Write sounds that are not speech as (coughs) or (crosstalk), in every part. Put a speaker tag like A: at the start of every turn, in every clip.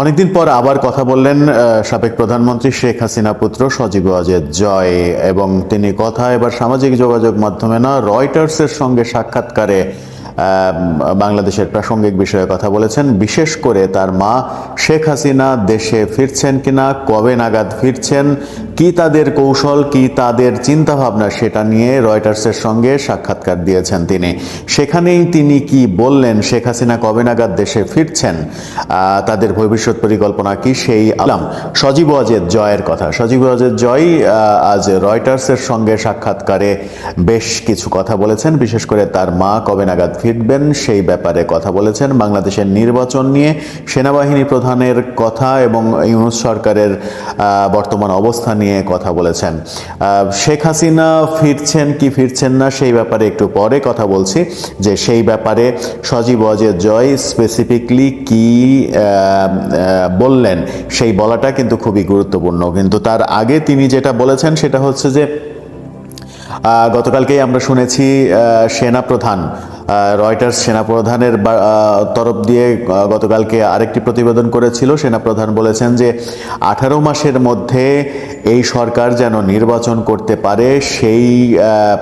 A: অনেকদিন পর আবার কথা বললেন সাবেক প্রধানমন্ত্রী শেখ হাসিনা পুত্র সজীব ওয়াজেদ জয় এবং তিনি কথা এবার সামাজিক যোগাযোগ মাধ্যমে না, রয়টার্সের সঙ্গে সাক্ষাৎকারে বাংলাদেশের প্রাসঙ্গিক বিষয়ে কথা বলেছেন। বিশেষ করে তার মা শেখ হাসিনা দেশে ফিরছেন কিনা, কবে নাগাদ ফিরছেন, কি তাদের কৌশল, কি তাদের চিন্তাভাবনা সেটা নিয়ে রয়টার্সের সঙ্গে সাক্ষাৎকার দিয়েছেন তিনি। সেখানেই তিনি কি বললেন, শেখ হাসিনা কবে নাগাদ দেশে ফিরছেন তাদের ভবিষ্যৎ পরিকল্পনা কি, সেই আলাম। সজীব ওয়াজেদ জয়ের কথা। সজীব ওয়াজেদ জয় আজ রয়টার্সের সঙ্গে সাক্ষাৎকারে বেশ কিছু কথা বলেছেন। বিশেষ করে তার মা কবে নাগাদ ফিরবেন সেই ব্যাপারে কথা বলেছেন বাংলাদেশের নির্বাচন নিয়ে সেনাবাহিনী প্রধানের কথা এবং ইউনুস সরকারের বর্তমান অবস্থা নিয়ে কথা বলেছেন। শেখ হাসিনা ফিরছেন কি ফিরছেন না সেই ব্যাপারে একটু পরে কথা বলছি যে সেই ব্যাপারে সজীব অজের জয় স্পেসিফিকলি কি বললেন সেই বলাটা কিন্তু খুবই গুরুত্বপূর্ণ। কিন্তু তার আগে তিনি যেটা বলেছেন সেটা হচ্ছে যে গতকালকেই আমরা শুনেছি আহ, সেনাপ্রধান আহ, রয়টার্স সেনাপ্রধানের তরফ দিয়ে গতকালকে আরেকটি প্রতিবেদন করেছিল। সেনাপ্রধান বলেছেন যে, আঠারো মাসের মধ্যে এই সরকার যেন নির্বাচন করতে পারে, সেই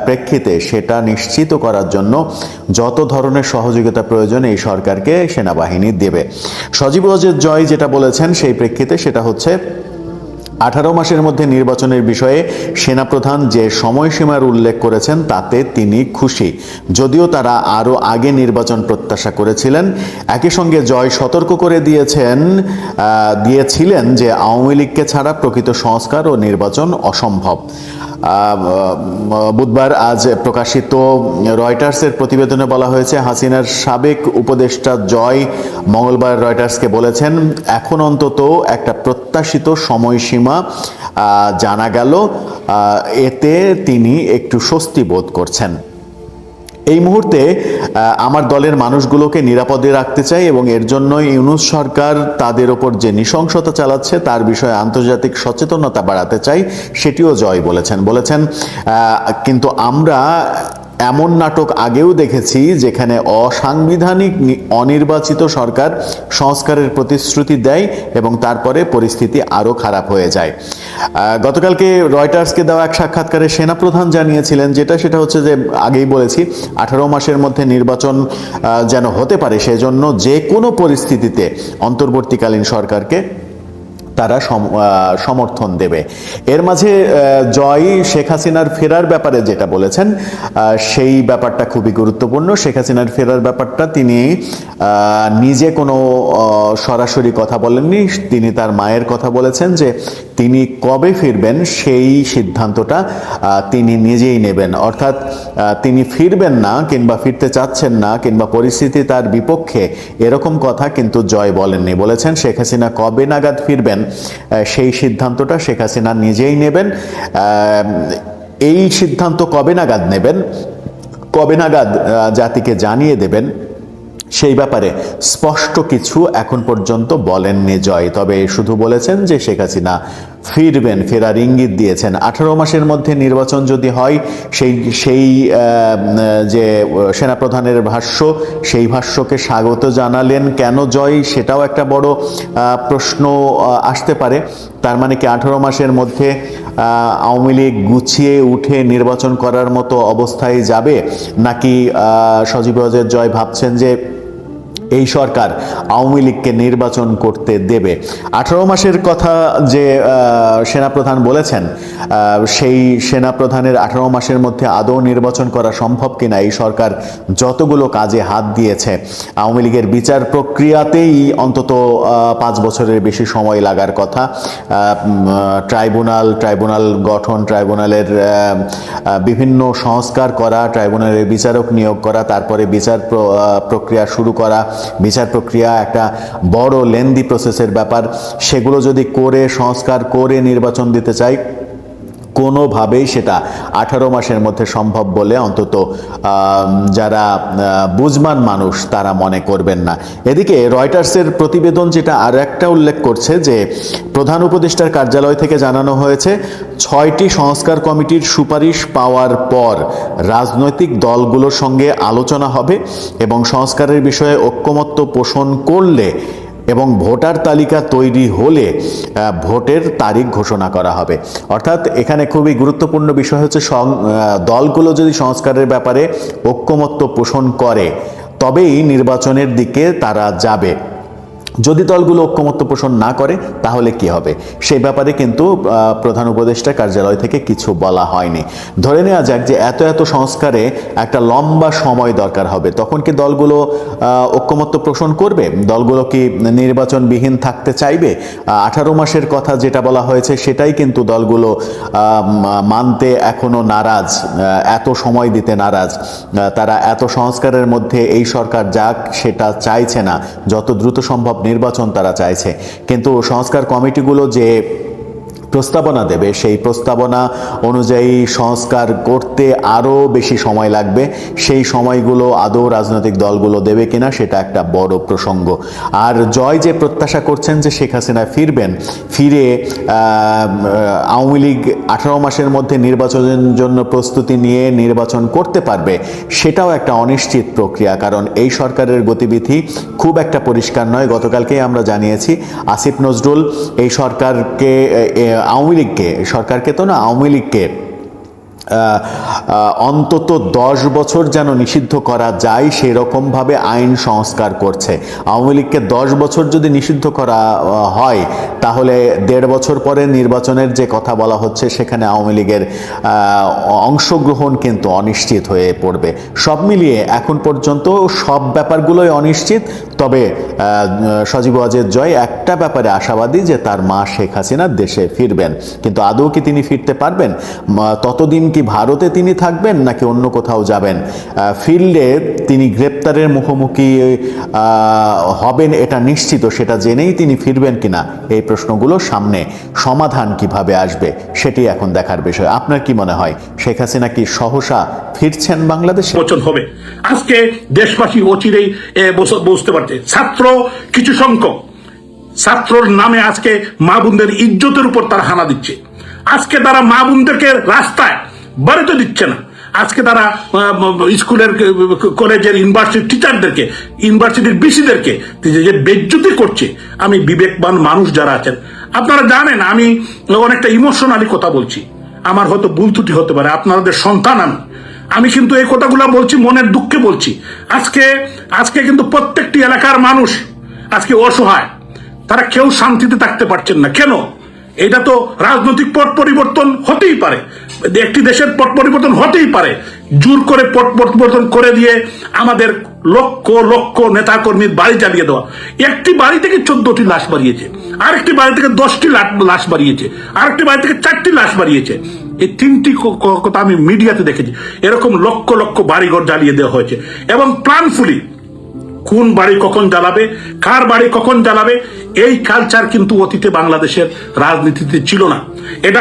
A: প্রেক্ষিতে সেটা নিশ্চিত করার জন্য যত ধরনের সহযোগিতা প্রয়োজন এই সরকারকে সেনাবাহিনী দেবে। সজীব ওয়াজেদ জয় যেটা বলেছেন, সেই প্রেক্ষিতে সেটা হচ্ছে আঠারো মাসের মধ্যে নির্বাচনের বিষয়ে সেনাপ্রধান যে সময়সীমার উল্লেখ করেছেন, তাতে তিনি খুশি। যদিও তারা আরও আগে নির্বাচন প্রত্যাশা করেছিলেন, একই সঙ্গে জয় সতর্ক করে দিয়েছেন দিয়েছিলেন যে আওয়ামী লীগকে ছাড়া প্রকৃত সংস্কার ও নির্বাচন অসম্ভব। বুধবার আজ প্রকাশিত রয়টার্সের প্রতিবেদনে বলা হয়েছে, হাসিনার সাবেক উপদেষ্টা জয় মঙ্গলবার রয়টার্সকে বলেছেন, এখন অন্তত একটা প্রত্যাশিত সময়সীমা জানা গেল। এতে তিনি একটু স্বস্তি বোধ করছেন। এই মুহূর্তে আমার দলের মানুষগুলোকে নিরাপদে রাখতে চাই এবং এর জন্য ইউনুস সরকার তাদের ওপর যে নৃশংসতা চালাচ্ছে, তার বিষয়ে আন্তর্জাতিক সচেতনতা বাড়াতে চাই, সেটিও জয় বলেছেন। বলেছেন কিন্তু আমরা এমন নাটক আগেও দেখেছি যেখানে অসাংবিধানিক অনির্বাচিত সরকার সংস্কারের প্রতিশ্রুতি দেয় এবং তারপরে পরিস্থিতি আরও খারাপ হয়ে যায়। গতকালকে রয়টার্সকে দেওয়া এক সাক্ষাৎকারে সেনাপ্রধান জানিয়েছিলেন যেটা, সেটা হচ্ছে যে, আগেই বলেছি, আঠারো মাসের মধ্যে নির্বাচন যেন হতে পারে, সেজন্য যে কোনো পরিস্থিতিতে অন্তর্বর্তীকালীন সরকারকে তারা সম- সমর্থন দেবে। এর মাঝে জয় শেখ হাসিনার ফেরার ব্যাপারে যেটা বলেছেন সেই ব্যাপারটা খুবই গুরুত্বপূর্ণ। শেখ হাসিনার ফেরার ব্যাপারটা তিনি নিজে কোনো সরাসরি কথা বলেননি। তিনি তার মায়ের কথা বলেছেন যে তিনি কবে ফিরবেন সেই সিদ্ধান্তটা তিনি নিজেই নেবেন। অর্থাৎ তিনি ফিরবেন না কিংবা ফিরতে চাচ্ছেন না কিংবা পরিস্থিতি তার বিপক্ষে এরকম কথা কিন্তু জয় বলেননি। বলেছেন শেখ হাসিনা কবে নাগাদ ফিরবেন সেই সিদ্ধান্তটা শেখ হাসিনা নিজেই নেবেন। এই সিদ্ধান্ত কবে নাগাদ নেবেন? কবে নাগাদ জাতিকে জানিয়ে দেবেন? সেই ব্যাপারে স্পষ্ট কিছু এখন পর্যন্ত বলেননি জয়। তবে শুধু বলেছেন যে শেখ হাসিনা ফিরবেন, ফেরার ইঙ্গিত দিয়েছেন। আঠারো মাসের মধ্যে নির্বাচন যদি হয়, সেই সেই যে সেনাপ্রধানের ভাষ্য, সেই ভাষ্যকে স্বাগত জানালেন কেন জয় সেটাও একটা বড় প্রশ্ন আসতে পারে। তার মানে কি আঠারো মাসের মধ্যে আওয়ামী লীগ গুছিয়ে উঠে নির্বাচন করার মতো অবস্থায় যাবে? নাকি সজীব জয় ভাবছেন যে এই সরকার আওয়ামী লীগকে নির্বাচন করতে দেবে। আঠারো মাসের কথা যে সেনাপ্রধান বলেছেন সেই সেনাপ্রধানের আঠারো মাসের মধ্যে আদৌ নির্বাচন করা সম্ভব কিনা এই সরকার যতগুলো কাজে হাত দিয়েছে। আওয়ামী লীগের বিচার প্রক্রিয়াতেই অন্তত পাঁচ বছরের বেশি সময় লাগার কথা। ট্রাইব্যুনাল ট্রাইব্যুনাল গঠন, ট্রাইব্যুনালের বিভিন্ন সংস্কার করা, ট্রাইব্যুনালের বিচারক নিয়োগ করা, তারপরে বিচার প্র- প্রক্রিয়া শুরু করা বিচার প্রক্রিয়া, একটা বড় লেন্দি প্রসেসের ব্যাপার। সেগুলো যদি করে, সংস্কার করে নির্বাচন দিতে চাই কোনোভাবেই সেটা আঠারো মাসের মধ্যে সম্ভব বলে অন্তত যারা বুঝমান মানুষ তারা মনে করবেন না। এদিকে রয়টার্সের প্রতিবেদন যেটা আর একটা উল্লেখ করছে যে, প্রধান উপদেষ্টার কার্যালয় থেকে জানানো হয়েছে, ছয়টি সংস্কার কমিটির সুপারিশ পাওয়ার পর রাজনৈতিক দলগুলোর সঙ্গে আলোচনা হবে এবং সংস্কারের বিষয়ে ঐক্যমত্য পোষণ করলে এবং ভোটার তালিকা তৈরি হলে ভোটের তারিখ ঘোষণা করা হবে। অর্থাৎ এখানে খুবই গুরুত্বপূর্ণ বিষয় হচ্ছে দলগুলো যদি সংস্কারের ব্যাপারে ঐক্যমত্য পোষণ করে, তবেই নির্বাচনের দিকে তারা যাবে। যদি দলগুলো ঐক্যমত্য পোষণ না করে, তাহলে কি হবে? সেই ব্যাপারে কিন্তু প্রধান উপদেষ্টা কার্যালয় থেকে কিছু বলা হয়নি। ধরে নেওয়া যাক যে এত এত সংস্কারে একটা লম্বা সময় দরকার হবে। তখন কি দলগুলো ঐক্যমত্য পোষণ করবে? দলগুলো কি নির্বাচনবিহীন থাকতে চাইবে? আঠারো মাসের কথা যেটা বলা হয়েছে, সেটাই কিন্তু দলগুলো মানতে এখনও নারাজ এত সময় দিতে নারাজ। তারা এত সংস্কারের মধ্যে এই সরকার যাক, সেটা চাইছে না। যত দ্রুত সম্ভব নির্বাচন তারা চাইছে। কিন্তু সংস্কার কমিটিগুলো যে প্রস্তাবনা দেবে। সেই প্রস্তাবনা অনুযায়ী সংস্কার করতে আরও বেশি সময় লাগবে। সেই সময়গুলো আদৌ রাজনৈতিক দলগুলো দেবে কিনা সেটা একটা বড় প্রসঙ্গ। আর জয় যে প্রত্যাশা করছেন যে শেখ হাসিনা ফিরবেন, ফিরে আওয়ামী লীগ আঠারো মাসের মধ্যে নির্বাচনের জন্য প্রস্তুতি নিয়ে নির্বাচন করতে পারবে, সেটাও একটা অনিশ্চিত প্রক্রিয়া। কারণ এই সরকারের গতিবিধি খুব একটা পরিষ্কার নয়। গতকালকেই আমরা জানিয়েছি, আসিফ নজরুল এই সরকারকে আওয়ামী লীগকে, সরকারকে তো না, আওয়ামী লীগকে অন্তত দশ বছর যেন নিষিদ্ধ করা যায় সেই রকমভাবে আইন সংস্কার করছে। আওয়ামী লীগকে দশ বছর যদি নিষিদ্ধ করা হয়, তাহলে দেড় বছর পরে নির্বাচনের যে কথা বলা হচ্ছে, সেখানে আওয়ামী লীগের অংশগ্রহণ কিন্তু অনিশ্চিত হয়ে পড়বে। সব মিলিয়ে এখন পর্যন্ত সব ব্যাপারগুলোই অনিশ্চিত। তবে সজীব ওয়াজেদ জয় একটা ব্যাপারে আশাবাদী যে তার মা শেখ হাসিনা দেশে ফিরবেন। কিন্তু আদৌ কি তিনি ফিরতে পারবেন? ততদিন কি ভারতে তিনি থাকবেন নাকি অন্য কোথাও যাবেন? ফিরলে তিনি গ্রেপ্তারের মুখোমুখি হবেন এটা নিশ্চিত, সেটা জেনেই তিনি ফিরবেন কিনা? এই প্রশ্নগুলো সামনে সমাধান কীভাবে আসবে, সেটি এখন দেখার বিষয়। আপনার কি মনে হয়, শেখ হাসিনা কি সহসা ফিরছেন বাংলাদেশে?
B: হবে। আজকে দেশবাসী অচিরেই বুঝতে পারছে ছাত্র কিছু সংখ্যক। ছাত্রর নামে আজকে মা বোনদের ইজ্জতের উপর তারা হানা দিচ্ছে। আজকে তারা মা বোনদেরকে রাস্তায় বাড়িতে দিচ্ছে না। আজকে তারা স্কুলের, কলেজের ইউনিভার্সিটির টিচারদেরকে, ইউনিভার্সিটির বিসিদেরকে, যে বেজ্জতি করছে, আমি বিবেকবান মানুষ যারা আছেন, আপনারা জানেন, আমি অনেকটা ইমোশনালি কথা বলছি। আমার হয়তো ভুল ত্রুটি হতে পারে, আপনাদের সন্তান আমি। আমি কিন্তু এই কথাগুলো বলছি, মনের দুঃখে বলছি। আজকে আজকে কিন্তু প্রত্যেকটি এলাকার মানুষ আজকে অসহায়। তারা কেউ শান্তিতে থাকতে পারছেন না। কেন? এটা তো রাজনৈতিক পট পরিবর্তন হতেই পারে। একটি দেশের পট পরিবর্তন হতেই পারে। জোর করে পট পরিবর্তন করে দিয়ে আমাদের লক্ষ লক্ষ নেতা কর্মীর বাড়ি জ্বালিয়ে দেওয়া। একটি বাড়ি থেকে চোদ্দটি লাশ বাড়িয়েছে, আরেকটি বাড়ি থেকে দশটি লাশ বাড়িয়েছে, আরেকটি বাড়ি থেকে চারটি লাশ বাড়িয়েছে। এই তিনটি কথা আমি মিডিয়াতে দেখেছি, এরকম লক্ষ লক্ষ বাড়িঘর জ্বালিয়ে দেওয়া হয়েছে। এবং প্রাণফুলি, কোন বাড়ি কখন জ্বালাবে, কার বাড়ি কখন জ্বালাবে, এই কালচার কিন্তু অতীতে বাংলাদেশের রাজনীতিতে ছিল না। এটা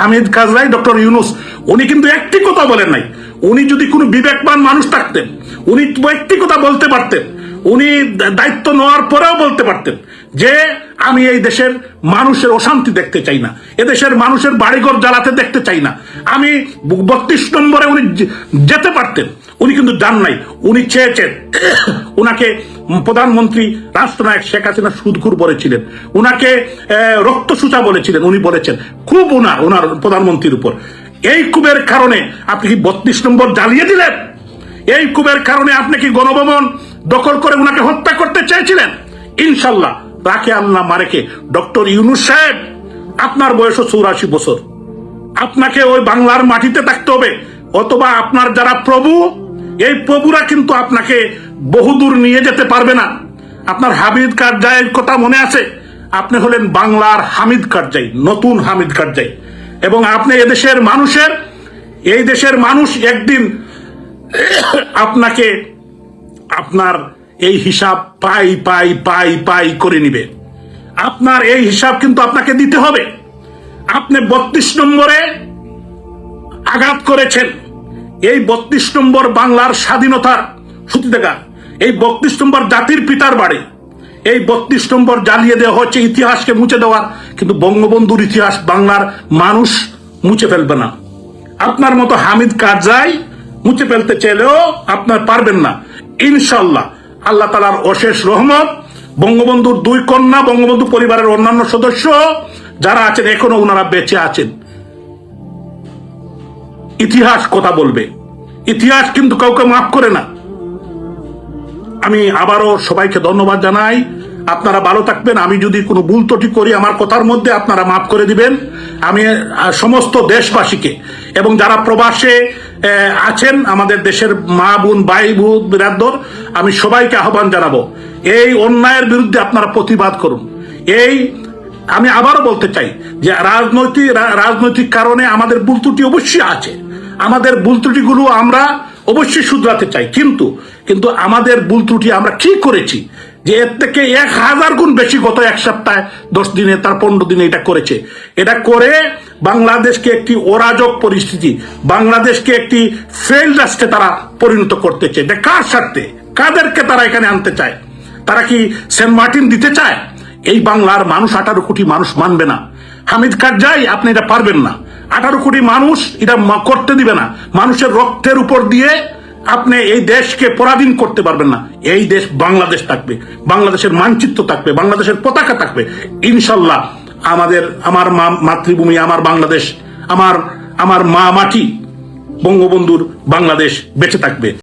B: হামিদ কাজরাই, ডক্টর ইউনুস, উনি কিন্তু একটি কথা বলেন নাই উনি যদি কোনো বিবেকবান মানুষ থাকতেন, উনি কথা বলতে পারতেন, উনি দায়িত্ব নেওয়ার পরেও বলতে পারতেন যে আমি এই দেশের মানুষের অশান্তি দেখতে চাই না এদেশের মানুষের বাড়িঘর জ্বালাতে দেখতে চাই না। আমি বত্রিশ নম্বরে উনি যেতে পারতেন, উনি কিন্তু যান নাই, উনি চেয়েছেন। (coughs) উনাকে প্রধানমন্ত্রী রাষ্ট্রনায়ক শেখ হাসিনা সুদঘুর বলেছিলেন, উনাকে রক্তসূচা বলেছিলেন, উনি বলেছেন। খুব উনার ওনার প্রধানমন্ত্রীর উপর। এই কুবের কারণে আপনি কি বত্রিশ নম্বর জ্বালিয়ে দিলেন? এই কুবের কারণে আপনি কি গণভবন দখল করে উনাকে হত্যা করতে চেয়েছিলেন? ইনশাল্লাহ তাকে আল্লাহ মারেকে। ডক্টর ইউনুস সাহেব, আপনার বয়স চৌরাশি বছর। আপনাকে ওই বাংলার মাটিতে থাকতে হবে। অথবা আপনার যারা প্রভু, এই প্রভুরা কিন্তু আপনাকে বহুদূর নিয়ে যেতে পারবে না। আপনার হামিদ কারজাইয়ের কথা মনে আছে? আপনি হলেন বাংলার হামিদ কারজাই, নতুন হামিদ কারজাই। এবং আপনি এদেশের মানুষের, এই দেশের মানুষ একদিন আপনাকে আপনার এই হিসাব পাই পাই পাই পাই করে নিবে। আপনার এই হিসাব কিন্তু আপনাকে দিতে হবে। আপনি বত্রিশ নম্বরে আঘাত করেছেন। এই বত্রিশ নম্বর বাংলার স্বাধীনতার সত্যি দেখা এই বত্রিশ নম্বর জাতির পিতার বাড়ি। এই বত্রিশ নম্বর জ্বালিয়ে দেওয়া হচ্ছে ইতিহাসকে মুছে দেওয়ার, কিন্তু বঙ্গবন্ধুর ইতিহাস বাংলার মানুষ মুছে ফেলবে না। আপনার মতো হামিদ কারজাই মুছে ফেলতে চাইলেও আপনার পারবেন না। ইনশাল্লাহ আল্লাহ তালার অশেষ রহমত, বঙ্গবন্ধুর দুই কন্যা, বঙ্গবন্ধু পরিবারের অন্যান্য সদস্য যারা আছেন, এখনও ওনারা বেঁচে আছেন। ইতিহাস কথা বলবে। ইতিহাস কিন্তু কাউকে মাফ করে না। আমি আবারও সবাইকে ধন্যবাদ জানাই। আপনারা ভালো থাকবেন। আমি যদি কোনো ভুল ত্রুটি করি, আমার কথার মধ্যে আপনারা মাফ করে দিবেন। আমি সমস্ত দেশবাসীকে এবং যারা প্রবাসে আছেন, আমাদের দেশের মা বোন, ভাই বোন বিরাদর আমি সবাইকে আহ্বান জানাব। এই অন্যায়ের বিরুদ্ধে আপনারা প্রতিবাদ করুন। এই, আমি আবারও বলতে চাই যে রাজনৈতিক রাজনৈতিক কারণে আমাদের ভুল ত্রুটি অবশ্যই আছে। আমাদের ভুল ত্রুটিগুলো আমরা অবশ্যই শুধরাতে চাই। কিন্তু কিন্তু আমাদের ভুল ত্রুটি আমরা কি করেছি যে এর থেকে এক হাজার গুণ বেশি গত এক সপ্তাহে, দশ দিনে, তার পনেরো দিনে এটা করেছে। এটা করে বাংলাদেশকে একটি অরাজক পরিস্থিতি, বাংলাদেশকে একটি ফেল রাষ্ট্রে তারা পরিণত করতে চায় এটা কার স্বার্থে? কাদেরকে তারা এখানে আনতে চায়? তারা কি সেন্ট মার্টিন দিতে চায়? এই বাংলার মানুষ আঠারো কোটি মানুষ মানবে না। হামিদ কারজাই, আপনি এটা পারবেন না। আঠারো কোটি মানুষ এটা করতে দিবে না। মানুষের রক্তের উপর দিয়ে আপনি এই দেশকে পরাধীন করতে পারবেন না। এই দেশ বাংলাদেশ থাকবে, বাংলাদেশের মানচিত্র থাকবে, বাংলাদেশের পতাকা থাকবে। ইনশাল্লাহ আমাদের, আমার মা, মাতৃভূমি, আমার বাংলাদেশ, আমার আমার মা মাটি, বঙ্গবন্ধুর বাংলাদেশ বেঁচে থাকবে।